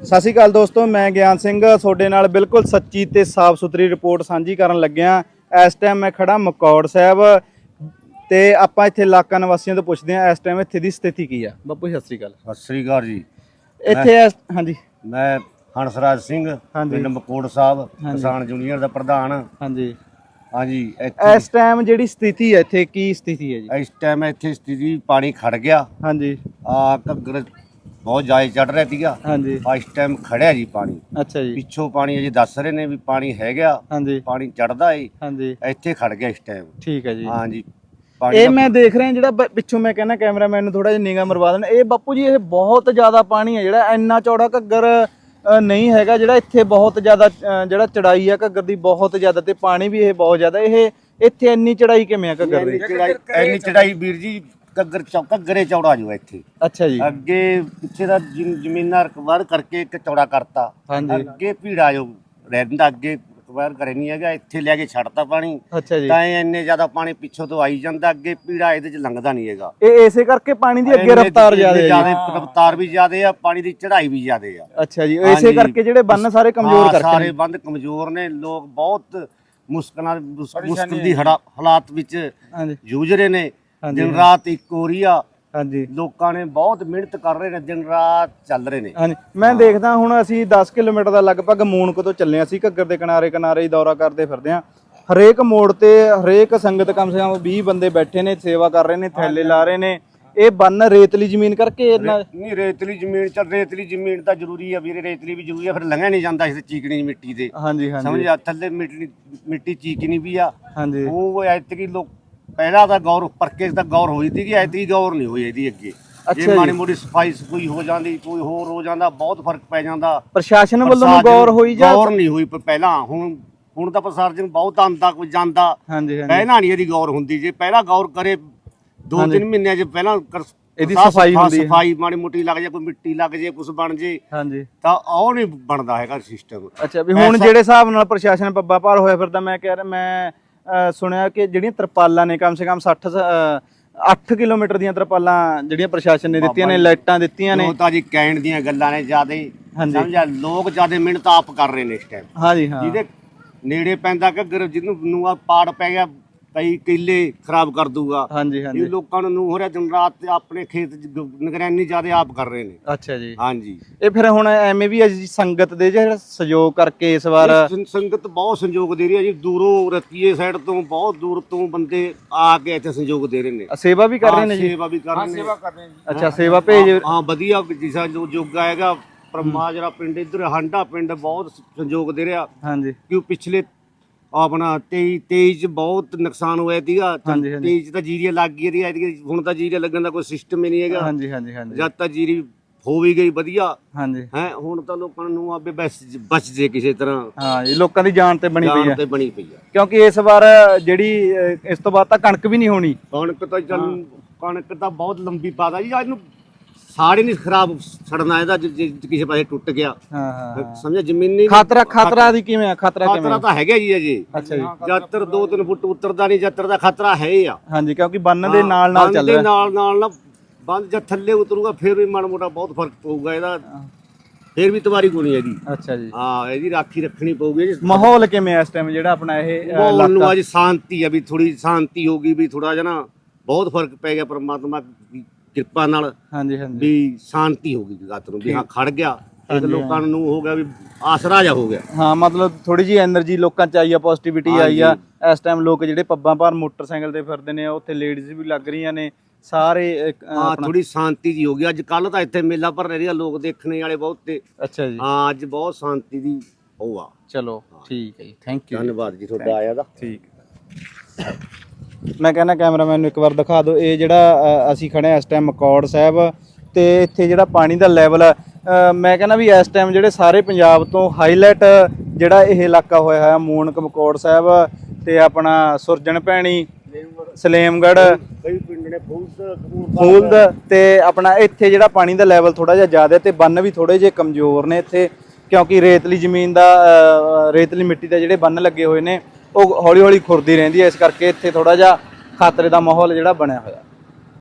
ਸਤਿ ਸ਼੍ਰੀ ਅਕਾਲ ਦੋਸਤੋ ਮੈਂ ਗਿਆਨ ਸਿੰਘ ਤੁਹਾਡੇ ਨਾਲ ਬਿਲਕੁਲ ਸੱਚੀ ਤੇ ਸਾਫ਼ ਸੁਥਰੀ ਰਿਪੋਰਟ ਸਾਂਝੀ ਕਰਨ ਲੱਗਿਆ ਇਸ ਟਾਈਮ ਮੈਂ ਖੜਾ ਮਕੌੜ ਸਾਹਿਬ ਤੇ ਆਪਾਂ ਇੱਥੇ ਇਲਾਕਾ ਨਿਵਾਸੀਆਂ ਤੋਂ ਪੁੱਛਦੇ ਹਾਂ ਇਸ ਟਾਈਮ ਇੱਥੇ ਦੀ ਸਥਿਤੀ ਕੀ ਆ? ਬਾਪੂ ਜੀ, ਸਤਿ ਸ਼੍ਰੀ ਅਕਾਲ। ਸਤਿ ਸ੍ਰੀ ਅਕਾਲ ਜੀ। ਇੱਥੇ ਇਸ- ਹਾਂਜੀ। ਮੈਂ ਹੰਸਰਾਜ ਸਿੰਘ ਹਾਂਜੀ। ਪਿੰਡ ਮਕੋੜ ਸਾਹਿਬ। ਕਿਸਾਨ ਜੂਨੀਅਰ ਦਾ ਪ੍ਰਧਾਨ। ਹਾਂਜੀ। ਹਾਂਜੀ ਇੱਥੇ ਇਸ ਟਾਈਮ ਜਿਹੜੀ ਸਥਿਤੀ ਹੈ ਇੱਥੇ ਕੀ ਸਥਿਤੀ ਹੈ ਜੀ? ਇਸ ਟਾਈਮ ਇੱਥੇ ਸਥਿਤੀ ਪਾਣੀ ਖੜ ਗਿਆ। ਹਾਂਜੀ। ਆ ਘੱਗਰ ਬਹੁਤ ਜਾਇ ਚੜ ਰਿਹਾ ਸੀਗਾ। ਹਾਂਜੀ। ਆ ਇਸ ਟਾਈਮ ਖੜਿਆ ਜੀ ਪਾਣੀ। ਅੱਛਾ ਜੀ। ਪਿੱਛੋਂ ਪਾਣੀ ਅਜੇ ਦੱਸ ਰਹੇ ਨੇ ਵੀ ਪਾਣੀ ਹੈਗਾ। ਹਾਂਜੀ। ਪਾਣੀ ਚੜਦਾ ਏ। ਹਾਂਜੀ। ਇੱਥੇ ਖੜ ਗਿਆ ਇਸ ਟਾਈਮ ਠੀਕ ਹੈ ਜੀ। ਹਾਂਜੀ। ਪਾਣੀ ਇਹ ਦਾ- ਮੈਂ ਦੇਖ ਰਿਹਾ ਜਿਹੜਾ ਬ- ਪਿੱਛੋਂ ਮੈਂ ਕਹਿੰਦਾ ਕੈਮਰਾਮੈਨ ਨੂੰ ਥੋੜਾ ਜਿਹਾ ਨਿਗਾਹ ਮਰਵਾ ਦੇਣ। ਇਹ ਬਾਪੂ ਜੀ ਇਹ ਬਹੁਤ ਜ਼ਿਆਦਾ ਪਾਣੀ ਹੈ ਜਿਹੜਾ ਇੰਨਾ ਚੌੜਾ ਘੱਗਰ ਅ, ਨਹੀਂ ਹੈਗਾ ਜਿਹੜਾ ਇੱਥੇ ਬਹੁਤ ਜ਼ਿਆਦਾ ਅ, ਜਿਹੜਾ ਚੜਾਈ ਆ ਘੱਗਰ ਦੀ ਬਹੁਤ ਜ਼ਿਆਦਾ ਤੇ ਪਾਣੀ ਵੀ ਇਹ ਬਹੁਤ ਜ਼ਿਆਦਾ। ਇਹ ਇੱਥੇ ਇੰਨੀ ਚੜਾਈ ਕਿਵੇਂ ਆ ਘੱਗਰ ਦੀ? ਇੰਨੀ ਚੜਾਈ ਇੰਨੀ ਚੜਾਈ ਵੀਰ ਜੀ ਘੱਗਰ ਚੌ ਘੱਗਰੇ ਚੌੜਾ ਜੋ ਇੱਥੇ। ਅੱਛਾ ਜੀ। ਅੱਗੇ ਪਿੱਛੇ ਦਾ ਜ਼ਮੀ- ਜ਼ਮੀਨਾਂ ਰਿਕਵਰ ਕਰਕੇ ਇੱਕ ਚੌੜਾ ਕਰਤਾ। ਹਾਂਜੀ। ਅੱਗੇ ਭੀੜਾ ਜੋ ਰਹਿੰਦਾ ਅੱਗੇ ਰਿਕਵਰ ਕਰੇ ਨਹੀਂ ਹੈਗਾ ਇੱਥੇ ਲੈ ਕੇ ਛੱਡਤਾ ਪਾਣੀ। ਅੱਛਾ ਜੀ। ਤਾਂ ਇਹ ਇੰਨੇ ਜ਼ਿਆਦਾ ਪਾਣੀ ਪਿੱਛੋਂ ਤੋਂ ਆਈ ਜਾਂਦਾ ਅੱਗੇ ਭੀੜਾ ਇਹਦੇ ਚ ਲੰਘਦਾ ਨਹੀਂ ਹੈਗਾ। ਇਹ ਇਸੇ ਕਰਕੇ ਪਾਣੀ ਦੀ ਅੱਗੇ ਇੰਨੇ- ਰਫ਼ਤਾਰ ਇੰਨੇ ਜ਼ਿਆਦਾ ਹੈ ਜੀ। ਜ਼ਿਆਦਾ ਰਫ਼ਤਾਰ ਵੀ ਜ਼ਿਆਦਾ ਆ ਪਾਣੀ ਦੀ ਚੜ੍ਹਾਈ ਵੀ ਜ਼ਿਆਦਾ ਆ। ਅੱਛਾ ਜੀ ਇਸੇ ਹਾਂਜੀ। ਕਰਕੇ ਜਿਹੜੇ ਬੰਨ ਸਾਰੇ ਕਮਜ਼ੋਰ ਹਾਂ, ਕਰਕੇ ਸਾਰੇ ਨੇ। ਬੰਦ ਕਮਜ਼ੋਰ ਨੇ ਲੋਕ ਬਹੁਤ ਮੁਸ਼ਕਲਾਂ ਮੁਸ- ਮੁਸ਼ਕਲ ਦੀ ਹੜਾ- ਹਾਲਾਤ ਵਿੱਚ ਹਾਂਜੀ। ਜੂਝ ਰਹੇ ਨੇ। ਹਾਂਜੀ। ਦਿਨ ਰਾਤ ਇੱਕ ਹੋ ਰਹੀ ਆ ਹਾਂਜੀ। ਲੋਕਾਂ ਨੇ ਬਹੁਤ ਮਿਹਨਤ ਕਰ ਰਹੇ ਨੇ ਦਿਨ ਰਾਤ ਚੱਲ ਰਹੇ ਨੇ। ਹਾਂਜੀ। ਮੈਂ ਦੇਖਦਾ ਹੁਣ ਅਸੀਂ 10 ਕਿਲੋਮੀਟਰ ਦਾ ਲਗਭਗ ਮੂਨਕ ਤੋਂ ਚੱਲੇ ਹਾਂ। ਅਸੀਂ ਘੱਗਰ ਦੇ ਕਿਨਾਰੇ ਕਿਨਾਰੇ ਹੀ ਦੌਰਾ ਕਰਦੇ ਫਿਰਦੇ ਹਾਂ। ਹਰੇਕ ਮੋੜ ਤੇ ਹਰੇਕ ਸੰਗਤ ਕਮ ਸੇ ਕਮ 20 ਬੰਦੇ ਬੈਠੇ ਨੇ ਸੇਵਾ ਕਰ ਰਹੇ ਨੇ ਥੈਲੇ ਲਾ ਰਹੇ ਨੇ। ਇਹ ਬੰਨ ਰੇਤਲੀ ਜ਼ਮੀਨ ਕਰਕੇ ਇੰਨਾ ਨਹੀਂ ਰੇਤਲੀ ਜ਼ਮੀਨ ਚ ਰੇਤਲੀ ਜ਼ਮੀਨ ਤਾਂ ਜ਼ਰੂਰੀ ਆ ਵੀਰੇ ਰੇਤਲੀ ਵੀ ਜ਼ਰੂਰੀ ਆ ਫਿਰ ਲੰਘਿਆ ਨਹੀਂ ਜਾਂਦਾ ਇਸ ਚੀਕਣੀ ਮਿੱਟੀ ਤੇ ਹਾਂਜੀ ਹਾਂਜੀ। ਸਮਝ ਆ ਥੱਲੇ ਮਿੱਟੀ ਮਿੱਟੀ ਚੀਕਣੀ ਵੀ ਆ। ਹਾਂਜੀ। ਉਹ ਐਤਕੀ ਲੋਕ ਪਹਿਲਾਂ ਤਾਂ ਗੌਰ ਪਰਕੇ ਤਾਂ ਗੌਰ ਹੋਈ ਸੀ ਕਿ ਐਤਕੀ ਗੌਰ ਨਹੀਂ ਹੋਈ ਇਹਦੀ ਅੱਗੇ। ਅੱਛਾ ਜੇ। ਜੀ। ਮਾੜੀ ਸਫ਼ਾਈ ਸਫੂਈ ਹੋ ਜਾਂਦੀ ਕੋਈ ਹੋਰ ਹੋ ਜਾਂਦਾ ਬਹੁਤ ਫ਼ਰਕ ਪੈ ਜਾਂਦਾ। ਪ੍ਰਸ਼ਾਸਨ ਵੱਲੋਂ ਪ੍ਰਸ਼ਾਸਨ ਗੌਰ ਹੋਈ ਜਾਂ ਗੌਰ ਨਹੀਂ ਹੋਈ ਪ- ਪਹਿਲਾਂ ਹੁਣ ਹੁਣ ਤਾਂ ਪ੍ਰਸ਼ਾਸਨ ਬਹੁਤ ਆਂਦਾ ਕੋਈ ਜਾਂਦਾ। ਹਾਂਜੀ ਹਾਂਜੀ। ਪਹਿਲਾਂ ਨਹੀਂ ਇਹਦੀ ਗੌਰ ਹੁੰਦੀ। ਜੇ ਪਹਿਲਾਂ ਗੌਰ ਕਰੇ ਦੋ ਤਿੰਨ ਮਹੀਨਿਆਂ ਚ ਪਹਿਲਾਂ ਕਰ- ਇਹਦੀ ਸਾਫ਼ ਸਫ਼ਾਈ ਹੁੰਦੀ ਹੈ। ਸਫ਼ਾਈ ਮਾੜੀ ਮੋਟੀ ਲੱਗ ਜਾ ਕੋਈ ਮਿੱਟੀ ਲੱਗ ਜੇ ਕੁਝ ਬਣ ਜੇ ਹਾਂਜੀ। ਤਾਂ ਉਹ ਨਹੀਂ ਬਣਦਾ ਹੈਗਾ ਸਿਸਟਮ ਅੱਛਾ ਵੀ ਹੁਣ ਜਿਹੜੇ ਹਿਸਾਬ ਨਾਲ ਪ੍ਰਸ਼ਾਸਨ ਪੱਬਾ ਭਾਰ ਹੋਇਆ ਫਿਰਦਾ ਮੈਂ ਕਹਿ ਰਿਹਾ ਮੈਂ ਸੁਣਿਆ ਕਿ ਜਿਹੜੀਆਂ ਤਰਪਾਲਾਂ ਨੇ ਕਮ ਸੇ ਕਮ 60 ਅ, 8 ਕਿਲੋਮੀਟਰ ਦੀਆਂ ਤਰਪਾਲਾਂ ਜਿਹੜੀਆਂ ਪ੍ਰਸ਼ਾਸਨ ਨੇ ਦਿੱਤੀਆਂ ਨੇ ਲਾਈਟਾਂ ਦਿੱਤੀਆਂ ਨੇ। ਉਹ ਤਾਂ ਜੀ ਕਹਿਣ ਦੀਆਂ ਗੱਲਾਂ ਨੇ ਜਿਆਦੇ। ਸਮਝਿਆ ਲੋਕ ਜਿਆਦੇ ਮਿਹਨਤ ਆਪ ਕਰ ਰਹੇ ਨੇ ਇਸ ਟਾਈਮ ਹਾਂਜੀ ਹਾਂ। ਜਿਹਦੇ ਨੇੜੇ ਪੈਂਦਾ ਘੱਗਰ ਜਿਹਨੂੰ ਨੂਆ ਪਾੜ ਪੈ ਗਿਆ ਕਈ ਕਿੱਲੇ ਖਰਾਬ ਕਰ ਦੂਗਾ। ਹਾਂਜੀ ਇਹ ਹਾਂਜੀ ਲੋਕਾਂ ਨੂੰ ਨੂੰ ਹੋ ਰਿਹਾ ਦਿਨ ਰਾਤ ਤੇ ਆਪਣੇ ਖੇਤ ਨਿਗਰਾਨੀ ਜਿਆਦੇ ਆਪ ਕਰ ਰਹੇ ਨੇ। ਅੱਛਾ ਜੀ। ਹਾਂਜੀ। ਇਹ ਫਿਰ ਹੁਣ ਐਵੇਂ ਵੀ ਹੈ ਜੀ ਸੰਗਤ ਦੇ ਜਿਹੜਾ ਸਹਿਯੋਗ ਕਰਕੇ ਇਸ ਵਾਰ ਇਹ ਸੰਗਤ ਬਹੁਤ ਸੰਯੋਗ ਦੇ ਰਹੀ ਹੈ ਜੀ। ਦੂਰੋਂ ਰਤੀਏ ਸਾਈਡ ਤੋਂ ਬਹੁਤ ਦੂਰ ਤੋਂ ਬੰਦੇ ਆ ਕੇ ਇੱਥੇ ਸੰਯੋਗ ਦੇ ਰਹੇ ਨੇ। ਸੇਵਾ ਵੀ ਕਰ ਰਹੇ ਨੇ ਜੀ? ਸੇਵਾ ਵੀ ਕਰ ਰਹੇ ਨੇ। ਅੱਛਾ ਸੇਵਾ ਭੇਜ ਹਾਂ, ਵਧੀਆ ਜਿਸਾ ਜੋ ਜੋਗ ਆਏਗਾ ਪਰਮਾਜਰਾ ਪਿੰਡ ਇਧਰ ਹਾਂਡਾ ਪਿੰਡ ਬਹੁਤ ਸੰਯੋਗ ਦੇ ਰਿਹਾ। ਹਾਂਜੀ। ਕਿਉਂ ਪਿਛਲੇ ਆਪਣਾ 23 23 ਚ ਬਹੁਤ ਨੁਕਸਾਨ ਹੋਇਆ ਸੀਗਾ ਹਾਂਜੀ, ਹਾਂਜੀ। 23 ਚ ਤਾਂ ਜੀਰੀਆਂ ਲੱਗ ਗਈ ਰਹੀ ਐਤਕੀ ਹੁਣ ਤਾਂ ਜੀਰੀਆਂ ਲੱਗਣ ਦਾ ਕੋਈ ਸਿਸਟਮ ਹੀ ਨਹੀਂ ਹੈਗਾ। ਹਾਂਜੀ ਹਾਂਜੀ ਹਾਂਜੀ। ਜਦ ਤਾਂ ਜੀਰੀ ਹੋ ਵੀ ਗਈ ਵਧੀਆ। ਹਾਂਜੀ। ਹੈ ਹੁਣ ਤਾਂ ਲੋਕਾਂ ਨੂੰ ਆਪੇ ਬਸ ਬਚ ਜੇ ਕਿਸੇ ਤਰ੍ਹਾਂ ਹਾਂ ਇਹ ਲੋਕਾਂ ਦੀ ਜਾਨ ਤੇ ਬਣੀ ਪਈ ਜਾਨ ਹੈ। ਤੇ ਬਣੀ ਪਈ ਆ ਕਿਉਂਕਿ ਇਸ ਵਾਰ ਜਿਹੜੀ ਇਸ ਤੋਂ ਬਾਅਦ ਤਾਂ ਕਣਕ ਵੀ ਨਹੀਂ ਹੋਣੀ। ਕਣਕ ਤਾਂ ਚੱਲ ਕਣਕ ਤਾਂ ਬਹੁਤ ਲੰਬੀ ਪਾਦਾ ਜੀ ਅੱਜ ਨੂੰ ਸਾੜੇ ਨਹੀਂ ਖਰਾਬ ਸੜਨਾ ਇਹਦਾ ਜੇ- ਜੇ ਕਿਸੇ ਪਾਸੇ ਟੁੱਟ ਗਿਆ। ਹਾਂ ਹਾਂ ਹਾਂ। ਸਮਝਿਆ ਜ਼ਮੀਨੀ ਖਤਰਾ ਖਤਰਾ ਦੀ ਕਿਵੇਂ ਆ? ਖਤਰਾ ਕਿਵੇਂ ਖਤਰਾ ਆ? ਤਾਂ ਹੈਗਾ ਜੀ ਅਜੇ। ਅੱਛਾ ਜੀ। ਜੱਤਰ 2-3 ਫੁੱਟ ਉਤਰਦਾ ਨਹੀਂ ਜੱਤਰ ਦਾ ਖਤਰਾ ਹੈ ਹੀ ਆ। ਹਾਂਜੀ ਕਿਉਂਕਿ ਬੰਨ ਦੇ ਨਾਲ ਨਾਲ ਬੰਦ ਚੱਲ ਦੇ ਰਿਹਾ। ਨਾਲ ਨਾਲ ਨਾ ਬੰਦ ਜਦ ਥੱਲੇ ਉਤਰੂਗਾ ਫਿਰ ਵੀ ਮਾੜਾ ਮੋਟਾ ਬਹੁਤ ਫ਼ਰਕ ਪਊਗਾ ਇਹਦਾ। ਫਿਰ ਵੀ ਤਵਾਰੀ ਕੋਣੀ ਇਹਦੀ ਅੱਛਾ ਜੀ। ਹਾਂ ਇਹਦੀ ਰਾਖੀ ਰੱਖਣੀ ਪਊਗੀ ਜੀ। ਮਾਹੌਲ ਕਿਵੇਂ ਆ ਇਸ ਟਾਈਮ ਜਿਹੜਾ ਆਪਣਾ ਇਹ ਅ, ਮਾਹੌਲ ਨੂੰ ਇਲਾਕਾ? ਅੱਜ ਸ਼ਾਂਤੀ ਆ ਵੀ ਥੋੜੀ ਸ਼ਾਂਤੀ ਹੋ ਗਈ ਵੀ ਥੋੜਾ ਜਿਹਾ ਨਾ ਬਹੁਤ ਫ਼ਰਕ ਪੈ ਗਿਆ ਪਰਮਾਤਮਾ ਦੀ ਕਿਰਪਾ ਨਾਲ ਹਾਂਜੀ ਹਾਂਜੀ। ਵੀ ਸ਼ਾਂਤੀ ਹੋ ਗਈ ਜਗਤ ਨੂੰ ਵੀ ਹਾਂ ਖੜ ਗਿਆ। ਇੱਕ ਲੋਕਾਂ ਨੂੰ ਹੋ ਗਿਆ ਵੀ ਆਸਰਾ ਜਾ ਹੋ ਗਿਆ। ਹਾਂ ਮਤਲਬ ਥੋੜੀ ਜੀ એનર્ਜੀ ਲੋਕਾਂ ਚ ਆਈ ਆ ਪੋਜ਼ਿਟਿਵਿਟੀ ਆਈ ਆ। ਇਸ ਟਾਈਮ ਲੋਕ ਜਿਹੜੇ ਪੱਬਾਂ ਭਾਰ ਮੋਟਰਸਾਈਕਲ ਤੇ ਫਿਰਦੇ ਨੇ ਉੱਥੇ ਲੇਡੀਜ਼ ਵੀ ਲੱਗ ਰਹੀਆਂ ਨੇ ਸਾਰੇ ਇੱਕ, ਥੋੜੀ ਸ਼ਾਂਤੀ ਜੀ ਹੋ ਗਈ। ਅੱਜ ਕੱਲ ਤਾਂ ਇੱਥੇ ਮੇਲਾ ਭਰ ਆ ਲੋਕ ਦੇਖਣੇ ਵਾਲੇ ਬਹੁਤ ਤੇ। ਅੱਛਾ ਜੀ। ਹਾਂ ਅੱਜ ਬਹੁਤ ਸ਼ਾਂਤੀ ਦੀ ਹੋਆ ਚਲੋ ਠੀਕ ਹੈ ਜੀ। ਥੈਂਕ ਯੂ ਧੰਨਵਾਦ ਜੀ ਤੁਹਾਡਾ ਆਇਆ ਦਾ। ਠੀਕ। ਮੈਂ ਕਹਿੰਦਾ ਕੈਮਰਾਮੈਨ ਨੂੰ ਇੱਕ ਵਾਰ ਦਿਖਾ ਦਿਓ ਇਹ ਜਿਹੜਾ ਅ, ਅਸੀਂ ਖੜੇ ਹਾਂ ਇਸ ਟਾਈਮ ਮਕੌੜ ਸਾਹਿਬ ਤੇ ਇੱਥੇ ਜਿਹੜਾ ਪਾਣੀ ਦਾ ਲੈਵਲ ਮੈਂ ਕਹਿੰਦਾ ਵੀ ਇਸ ਟਾਈਮ ਜਿਹੜੇ ਸਾਰੇ ਪੰਜਾਬ ਤੋਂ ਹਾਈਲਾਈਟ ਜਿਹੜਾ ਇਹ ਇਲਾਕਾ ਹੋਇਆ ਹੋਇਆ ਮੂਨਕ ਮਕੌੜ ਸਾਹਿਬ ਤੇ ਆਪਣਾ ਸੁਰਜਣ ਭੈਣੀ ਸਲੇਮਗੜ੍ਹ ਕਈ ਪਿੰਡ ਨੇ ਫੂਲਦ ਫੂਲਦ ਤੇ ਆਪਣਾ ਇੱਥੇ ਜਿਹੜਾ ਪਾਣੀ ਦਾ ਲੈਵਲ ਥੋੜਾ ਜਿਹਾ ਜ਼ਿਆਦਾ ਤੇ ਬੰਨ ਵੀ ਥੋੜੇ ਜਿਹੇ ਕਮਜ਼ੋਰ ਨੇ ਇੱਥੇ ਕਿਉਂਕਿ ਰੇਤਲੀ ਜ਼ਮੀਨ ਦਾ ਅ, ਰੇਤਲੀ ਮਿੱਟੀ ਦੇ ਜਿਹੜੇ ਬੰਨ ਲੱਗੇ ਹੋਏ ਨੇ ਉਹ ਹੌਲੀ ਹੌਲੀ ਖੁਰਦੀ ਰਹਿੰਦੀ ਹੈ, ਇਸ ਕਰਕੇ ਇੱਥੇ ਥੋੜਾ ਜਿਹਾ ਖਤਰੇ ਦਾ ਮਾਹੌਲ ਜਿਹੜਾ ਬਣਿਆ ਹੋਇਆ।